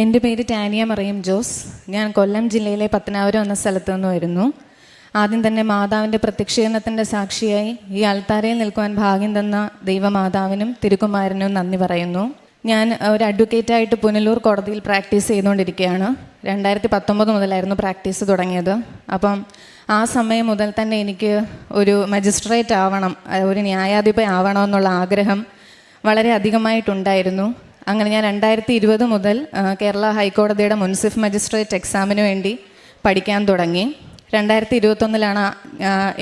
എന്റെ പേര് ടാനിയ മറിയം ജോസ്. ഞാൻ കൊല്ലം ജില്ലയിലെ പത്തനാപുരം എന്ന സ്ഥലത്ത് നിന്ന് വരുന്നു. ആദ്യം തന്നെ മാതാവിന്റെ പ്രത്യക്ഷീകരണത്തിന്റെ സാക്ഷിയായി ഈ അൾത്താരയിൽ നിൽക്കുവാൻ ഭാഗ്യം തന്ന ദൈവമാതാവിനും തിരുക്കുമാരനും നന്ദി പറയുന്നു. ഞാൻ ഒരു അഡ്വക്കേറ്റായിട്ട് പുനലൂർ കോടതിയിൽ പ്രാക്ടീസ് ചെയ്തുകൊണ്ടിരിക്കുകയാണ്. രണ്ടായിരത്തി പത്തൊമ്പത് മുതലായിരുന്നു പ്രാക്ടീസ് തുടങ്ങിയത്. അപ്പം ആ സമയം മുതൽ തന്നെ എനിക്ക് ഒരു മജിസ്ട്രേറ്റ് ആവണം ഒരു ന്യായാധിപ ആവണമെന്നുള്ള ആഗ്രഹം വളരെ അധികമായിട്ടുണ്ടായിരുന്നു. അങ്ങനെ ഞാൻ രണ്ടായിരത്തി ഇരുപത് മുതൽ കേരള ഹൈക്കോടതിയുടെ മുൻസിഫ് മജിസ്ട്രേറ്റ് എക്സാമിന് വേണ്ടി പഠിക്കാൻ തുടങ്ങി. രണ്ടായിരത്തി ഇരുപത്തൊന്നിലാണ്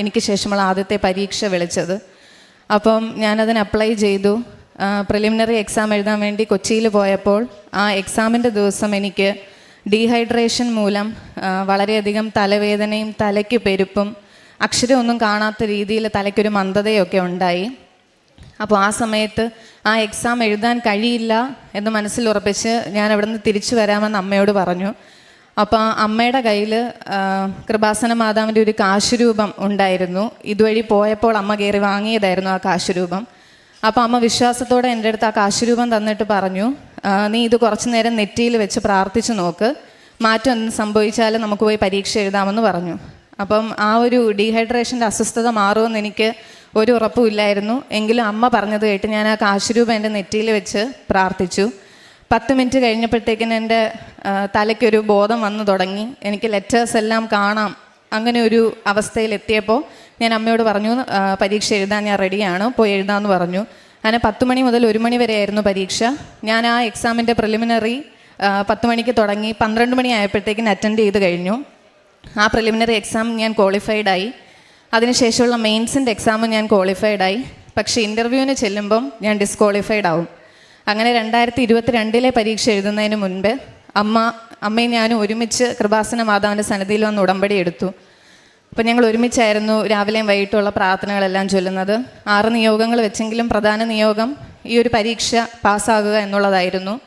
എനിക്ക് ശേഷമുള്ള ആദ്യത്തെ പരീക്ഷ വിളിച്ചത്. അപ്പം ഞാനതിന് അപ്ലൈ ചെയ്തു. പ്രിലിമിനറി എക്സാം എഴുതാൻ വേണ്ടി കൊച്ചിയിൽ പോയപ്പോൾ ആ എക്സാമിന്റെ ദിവസം എനിക്ക് ഡീഹൈഡ്രേഷൻ മൂലം വളരെയധികം തലവേദനയും തലയ്ക്ക് പെരുപ്പും അക്ഷരമൊന്നും കാണാത്ത രീതിയിൽ തലയ്ക്കൊരു മന്ദതയൊക്കെ ഉണ്ടായി. അപ്പോൾ ആ സമയത്ത് ആ എക്സാം എഴുതാൻ കഴിയില്ല എന്ന് മനസ്സിൽ ഉറപ്പിച്ച് ഞാൻ അവിടെ നിന്ന് തിരിച്ചു വരാമെന്ന് അമ്മയോട് പറഞ്ഞു. അപ്പോൾ അമ്മയുടെ കയ്യിൽ കൃപാസന മാതാവിന്റെ ഒരു കാശുരൂപം ഉണ്ടായിരുന്നു. ഇതുവഴി പോയപ്പോൾ അമ്മ കയറി വാങ്ങിയതായിരുന്നു ആ കാശുരൂപം. അപ്പോൾ അമ്മ വിശ്വാസത്തോടെ എന്റെ അടുത്ത് ആ കാശുരൂപം തന്നിട്ട് പറഞ്ഞു നീ ഇത് കുറച്ച് നേരം നെറ്റിയിൽ വെച്ച് പ്രാർത്ഥിച്ചു നോക്ക്. മാറ്റം എന്ത് സംഭവിച്ചാലും നമുക്ക് പോയി പരീക്ഷ എഴുതാമെന്ന് പറഞ്ഞു. അപ്പം ആ ഒരു ഡീഹൈഡ്രേഷന്റെ അസ്വസ്ഥത മാറുമെന്ന് എനിക്ക് ഒരു ഉറപ്പുമില്ലായിരുന്നു എങ്കിലും അമ്മ പറഞ്ഞത് കേട്ട് ഞാൻ ആ കാശുരൂപ എന്റെ നെറ്റിയിൽ വെച്ച് പ്രാർത്ഥിച്ചു. പത്ത് മിനിറ്റ് കഴിഞ്ഞപ്പോഴത്തേക്കിന് എന്റെ തലയ്ക്കൊരു ബോധം വന്നു തുടങ്ങി. എനിക്ക് ലെറ്റേഴ്സ് എല്ലാം കാണാം അങ്ങനെ ഒരു അവസ്ഥയിലെത്തിയപ്പോൾ ഞാൻ അമ്മയോട് പറഞ്ഞു പരീക്ഷ എഴുതാൻ ഞാൻ റെഡിയാണ് പോയി എഴുതാമെന്ന് പറഞ്ഞു. അങ്ങനെ പത്ത് മണി മുതൽ ഒരു മണി വരെ ആയിരുന്നു പരീക്ഷ. ഞാൻ ആ എക്സാമിന്റെ പ്രിലിമിനറി പത്ത് മണിക്ക് തുടങ്ങി. പന്ത്രണ്ട് മണി ആയപ്പോഴത്തേക്കിന് അറ്റൻഡ് ചെയ്ത് കഴിഞ്ഞു. ആ പ്രിലിമിനറി എക്സാം ഞാൻ ക്വാളിഫൈഡ് ആയി. അതിനുശേഷമുള്ള മെയിൻസിന്റെ എക്സാമും ഞാൻ ക്വാളിഫൈഡ് ആയി. പക്ഷേ ഇന്റർവ്യൂവിന് ചെല്ലുമ്പം ഞാൻ ഡിസ്ക്വാളിഫൈഡ് ആവും. അങ്ങനെ രണ്ടായിരത്തി ഇരുപത്തി രണ്ടിലെ പരീക്ഷ എഴുതുന്നതിന് മുൻപ് അമ്മ അമ്മയും ഞാനും ഒരുമിച്ച് കൃപാസന മാതാവിന്റെ സന്നിധിയിൽ വന്ന് ഉടമ്പടി എടുത്തു. അപ്പം ഞങ്ങൾ ഒരുമിച്ചായിരുന്നു രാവിലെയും വൈകിട്ടുള്ള പ്രാർത്ഥനകളെല്ലാം ചൊല്ലുന്നത്. ആറ് നിയോഗങ്ങൾ വെച്ചെങ്കിലും പ്രധാന നിയോഗം ഈ ഒരു പരീക്ഷ പാസ്സാകുക എന്നുള്ളതായിരുന്നു.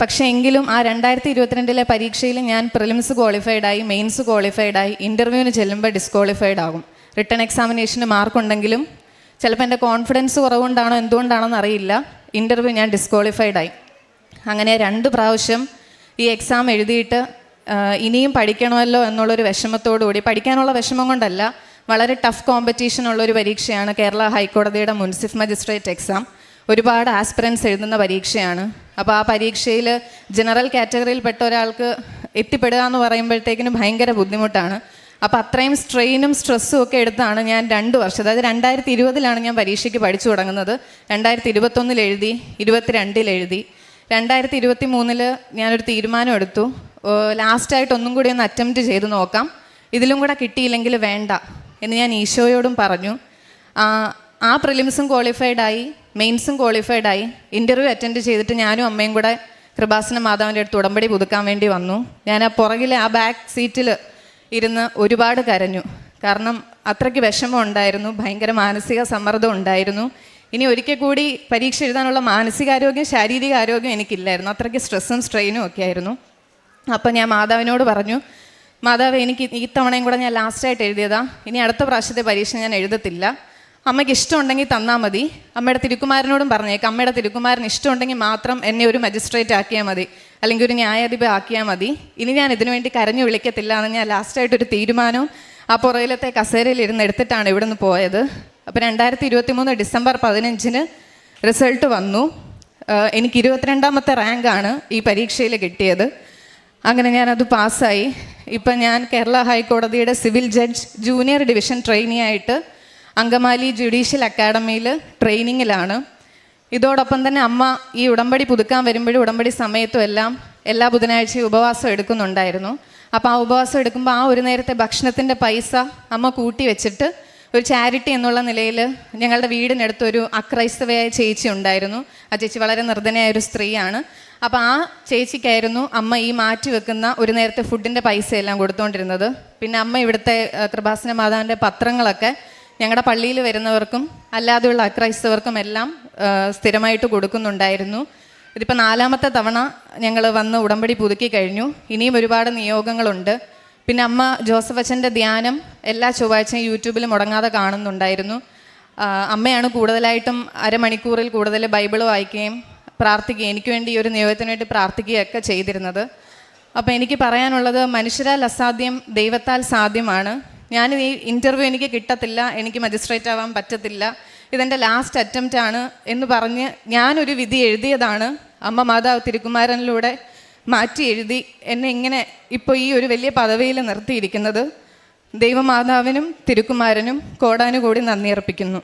പക്ഷേ എങ്കിലും ആ രണ്ടായിരത്തി ഇരുപത്തിരണ്ടിലെ പരീക്ഷയിൽ ഞാൻ പ്രിലിംസ് ക്വാളിഫൈഡായി മെയിൻസ് ക്വാളിഫൈഡായി ഇന്റർവ്യൂവിന് ചെല്ലുമ്പോൾ ഡിസ്ക്വാളിഫൈഡ് ആകും. റിട്ടേൺ എക്സാമിനേഷന് മാർക്കുണ്ടെങ്കിലും ചിലപ്പോൾ എന്റെ കോൺഫിഡൻസ് കുറവുകൊണ്ടാണോ എന്തുകൊണ്ടാണോ അറിയില്ല. ഇന്റർവ്യൂ ഞാൻ ഡിസ്ക്വാളിഫൈഡ് ആയി. അങ്ങനെ രണ്ട് പ്രാവശ്യം ഈ എക്സാം എഴുതിയിട്ട് ഇനിയും പഠിക്കണമല്ലോ എന്നുള്ളൊരു വിഷമത്തോടുകൂടി പഠിക്കാനുള്ള വിഷമം കൊണ്ടല്ല വളരെ ടഫ് കോമ്പറ്റീഷൻ ഉള്ളൊരു പരീക്ഷയാണ് കേരള ഹൈക്കോടതിയുടെ മുൻസിഫ് മജിസ്ട്രേറ്റ് എക്സാം ഒരുപാട് ആസ്പിറൻസ് എഴുതുന്ന പരീക്ഷയാണ്. അപ്പോൾ ആ പരീക്ഷയിൽ ജനറൽ കാറ്റഗറിയിൽപ്പെട്ട ഒരാൾക്ക് എത്തിപ്പെടുക എന്ന് പറയുമ്പോഴത്തേക്കിനും ഭയങ്കര ബുദ്ധിമുട്ടാണ്. അപ്പോൾ അത്രയും സ്ട്രെയിനും സ്ട്രെസ്സും ഒക്കെ എടുത്താണ് ഞാൻ രണ്ട് വർഷം. അതായത് രണ്ടായിരത്തി ഇരുപതിലാണ് ഞാൻ പരീക്ഷയ്ക്ക് പഠിച്ചു തുടങ്ങുന്നത്. രണ്ടായിരത്തി ഇരുപത്തൊന്നിൽ എഴുതി ഇരുപത്തിരണ്ടിൽ എഴുതി. രണ്ടായിരത്തി ഇരുപത്തി മൂന്നിൽ ഞാനൊരു തീരുമാനം എടുത്തു. ലാസ്റ്റായിട്ട് ഒന്നും കൂടി ഒന്ന് അറ്റംപ്റ്റ് ചെയ്ത് നോക്കാം. ഇതിലും കൂടെ കിട്ടിയില്ലെങ്കിൽ വേണ്ട എന്ന് ഞാൻ ഈശോയോടും പറഞ്ഞു. ആ, പ്രിലിംസും ക്വാളിഫൈഡ് ആയി മെയിൻസും ക്വാളിഫൈഡ് ആയി. ഇന്റർവ്യൂ അറ്റൻഡ് ചെയ്തിട്ട് ഞാനും അമ്മയും കൂടെ കൃപാസന മാതാവിന്റെ അടുത്ത് ഉടമ്പടി പുതുക്കാൻ വേണ്ടി വന്നു. ഞാൻ ആ പുറകിലെ ആ ബാക്ക് സീറ്റിൽ ഇരുന്ന് ഒരുപാട് കരഞ്ഞു. കാരണം അത്രയ്ക്ക് വിഷമം ഉണ്ടായിരുന്നു ഭയങ്കര മാനസിക സമ്മർദ്ദം ഉണ്ടായിരുന്നു. ഇനി ഒരിക്കൽ കൂടി പരീക്ഷ എഴുതാനുള്ള മാനസികാരോഗ്യം ശാരീരിക ആരോഗ്യം എനിക്കില്ലായിരുന്നു. അത്രയ്ക്ക് സ്ട്രെസ്സും സ്ട്രെയിനും ഒക്കെ ആയിരുന്നു. അപ്പം ഞാൻ മാതാവിനോട് പറഞ്ഞു മാതാവ് എനിക്ക് ഈ തവണയും കൂടെ ഞാൻ ലാസ്റ്റായിട്ട് എഴുതിയതാ. ഇനി അടുത്ത പ്രാവശ്യത്തെ പരീക്ഷ ഞാൻ എഴുതത്തില്ല. അമ്മയ്ക്ക് ഇഷ്ടമുണ്ടെങ്കിൽ തന്നാൽ മതി. അമ്മയുടെ തിരുക്കുമാരനോടും പറഞ്ഞേക്കാം. അമ്മയുടെ തിരുക്കുമാരന് ഇഷ്ടമുണ്ടെങ്കിൽ മാത്രം എന്നെ ഒരു മജിസ്ട്രേറ്റ് ആക്കിയാൽ മതി. അല്ലെങ്കിൽ ഒരു ന്യായാധിപ ആക്കിയാൽ മതി. ഇനി ഞാൻ ഇതിനു വേണ്ടി കരഞ്ഞു വിളിക്കത്തില്ല എന്ന് ഞാൻ ലാസ്റ്റായിട്ടൊരു തീരുമാനവും ആ പുറയിലത്തെ കസേരയിൽ ഇരുന്ന് എടുത്തിട്ടാണ് ഇവിടെ നിന്ന് പോയത്. അപ്പോൾ രണ്ടായിരത്തി ഇരുപത്തി മൂന്ന് ഡിസംബർ പതിനഞ്ചിന് റിസൾട്ട് വന്നു. എനിക്ക് ഇരുപത്തിരണ്ടാമത്തെ റാങ്കാണ് ഈ പരീക്ഷയിൽ കിട്ടിയത്. അങ്ങനെ ഞാനത് പാസ്സായി. ഇപ്പം ഞാൻ കേരള ഹൈക്കോടതിയുടെ civil judge junior division trainee ആയിട്ട് അങ്കമാലി ജുഡീഷ്യൽ അക്കാഡമിയിൽ ട്രെയിനിങ്ങിലാണ്. ഇതോടൊപ്പം തന്നെ അമ്മ ഈ ഉടമ്പടി പുതുക്കാൻ വരുമ്പോഴും ഉടമ്പടി സമയത്തും എല്ലാം എല്ലാ ബുധനാഴ്ചയും ഉപവാസം എടുക്കുന്നുണ്ടായിരുന്നു. അപ്പോൾ ആ ഉപവാസം എടുക്കുമ്പോൾ ആ ഒരു നേരത്തെ ഭക്ഷണത്തിന്റെ പൈസ അമ്മ കൂട്ടി വെച്ചിട്ട് ഒരു ചാരിറ്റി എന്നുള്ള നിലയിൽ ഞങ്ങളുടെ വീടിനടുത്തൊരു അക്രൈസ്തവയായ ചേച്ചി ഉണ്ടായിരുന്നു. ആ ചേച്ചി വളരെ നിർധനയായ ഒരു സ്ത്രീയാണ്. അപ്പോൾ ആ ചേച്ചിക്കായിരുന്നു അമ്മ ഈ മാറ്റി വെക്കുന്ന ഒരു നേരത്തെ ഫുഡിന്റെ പൈസയെല്ലാം കൊടുത്തുകൊണ്ടിരുന്നത് പിന്നെ അമ്മ ഇവിടുത്തെ കൃപാസന മാതാവിന്റെ പത്രങ്ങളൊക്കെ ഞങ്ങളുടെ പള്ളിയിൽ വരുന്നവർക്കും അല്ലാതെയുള്ള അക്രൈസ്തവർക്കും എല്ലാം സ്ഥിരമായിട്ട് കൊടുക്കുന്നുണ്ടായിരുന്നു. ഇതിപ്പോൾ നാലാമത്തെ തവണ ഞങ്ങൾ വന്ന് ഉടമ്പടി പുതുക്കി കഴിഞ്ഞു. ഇനിയും ഒരുപാട് നിയോഗങ്ങളുണ്ട്. പിന്നെ അമ്മ ജോസഫ് അച്ഛന്റെ ധ്യാനം എല്ലാ ചൊവ്വാഴ്ചയും യൂട്യൂബിൽ മുടങ്ങാതെ കാണുന്നുണ്ടായിരുന്നു. അമ്മയാണ് കൂടുതലായിട്ടും അരമണിക്കൂറിൽ കൂടുതൽ ബൈബിൾ വായിക്കുകയും പ്രാർത്ഥിക്കുകയും എനിക്ക് വേണ്ടി ഈ ഒരു നിയോഗത്തിന് വേണ്ടി പ്രാർത്ഥിക്കുകയൊക്കെ ചെയ്തിരുന്നത്. അപ്പോൾ എനിക്ക് പറയാനുള്ളത് മനുഷ്യരാൽ അസാധ്യം ദൈവത്താൽ സാധ്യമാണ്. ഞാൻ ഈ ഇന്റർവ്യൂ എനിക്ക് കിട്ടത്തില്ല എനിക്ക് മജിസ്ട്രേറ്റ് ആവാൻ പറ്റത്തില്ല. ഇതെന്റെ ലാസ്റ്റ് അറ്റംപ്റ്റ് ആണ് എന്ന് പറഞ്ഞ് ഞാനൊരു വിധി എഴുതിയതാണ്. അമ്മ മാതാവ് തിരുക്കുമാരനിലൂടെ മാറ്റി എഴുതി എന്നെ ഇങ്ങനെ ഇപ്പോൾ ഈ ഒരു വലിയ പദവിയിൽ നിർത്തിയിരിക്കുന്നത്. ദൈവമാതാവിനും തിരുക്കുമാരനും കോടാനുകൂടി നന്ദി അർപ്പിക്കുന്നു.